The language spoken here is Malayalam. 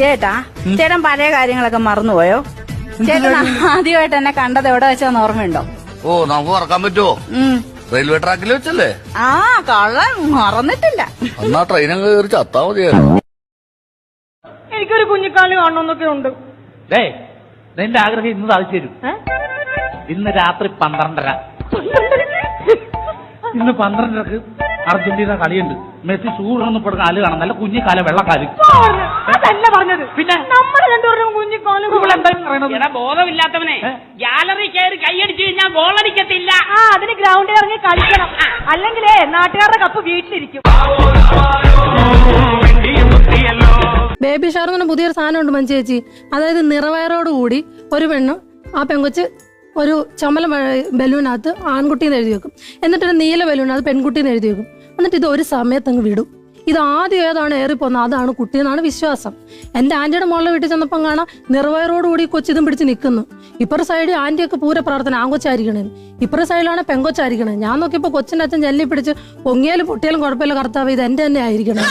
ചേട്ടാ ചേട്ടൻ പഴയ കാര്യങ്ങളൊക്കെ മറന്നുപോയോ? ചേട്ടൻ ആദ്യമായിട്ട് എന്നെ കണ്ടത് എവിടെ വെച്ചാന്ന് ഓർമ്മയുണ്ടോ? ഓ നമുക്ക് മറക്കാൻ പറ്റുമോ റെയിൽവേ ട്രാക്കിൽ വെച്ചല്ലേ? ആ കള്ളൻ മറന്നിട്ടില്ല. എന്നാ ട്രെയിൻ അങ്ങ് കയറി ചത്താ മതിയായിരുന്നു. എനിക്കൊരു കുഞ്ഞിക്കാലി കാണണമെന്നൊക്കെ ഉണ്ട്. ഡേ നിന്റെ ആഗ്രഹം ഇന്ന് സാധിച്ചു തരും. ഇന്ന് രാത്രി പന്ത്രണ്ടര. ഇന്ന് പന്ത്രണ്ടരക്ക് അർജന്റീന കളിയുണ്ട്. മെസ്സി സൂര്യനൊന്നും പെടുന്ന കാൽ കാണാം നല്ല കുഞ്ഞിക്കാല വെള്ളക്കാൽ അതല്ല പറഞ്ഞത്. പിന്നെ? നമ്മൾ രണ്ടുപേരും കുഞ്ഞിക്കാൽ എടാ ബോധമില്ലാത്തവനെ. ഗാലറി കയറി കൈയടിച്ചു കഴിഞ്ഞാൽ ഗോളടിക്കത്തില്ല. ആ അതിന് ഗ്രൗണ്ടിൽ ഇറങ്ങി കളിക്കണം. അല്ലെങ്കിലേ നാട്ടുകാരുടെ കപ്പ് വീട്ടിലിരിക്കും. ബേബി ഷവർ എന്ന് പുതിയൊരു സാധനം ഉണ്ട് മഞ്ചേച്ചി അതായത് നിറവയറോടുകൂടി ഒരു പെണ്ണ് ആ പെങ്കൊച്ച് ഒരു ചമല ബലൂനകത്ത് ആൺകുട്ടീന്ന് എഴുതി വെക്കും. എന്നിട്ടൊരു നീല ബലൂനകത്ത് പെൺകുട്ടീന്ന് എഴുതി വെക്കും. എന്നിട്ട് ഇത് ഒരു സമയത്ത് അങ്ങ് വിടും. ഇത് ആദ്യം ഏതാണ് ഏറിപ്പോകുന്നത് അതാണ് കുട്ടിയെന്നാണ് വിശ്വാസം. എന്റെ ആന്റിയുടെ മോളിലെ വീട്ടിൽ ചെന്നപ്പം കാണാം നിറവയറോടുകൂടി കൊച്ചിതും പിടിച്ച് നിൽക്കുന്നു. ഇപ്പുറ സൈഡിൽ ആന്റിയൊക്കെ പൂര പ്രാർത്ഥന. ആങ്കൊച്ചായിരിക്കണേ ഇപ്പുറ സൈഡിലാണ് പെങ്കൊച്ചായിരിക്കണേ ഞാൻ നോക്കിയപ്പോൾ കൊച്ചിന്റെ അച്ഛൻ ജല്ലി പിടിച്ച് പൊങ്ങിയാലും പൊട്ടിയാലും കുഴപ്പമില്ല കർത്താവ് ഇത് എന്റെ തന്നെ ആയിരിക്കണം.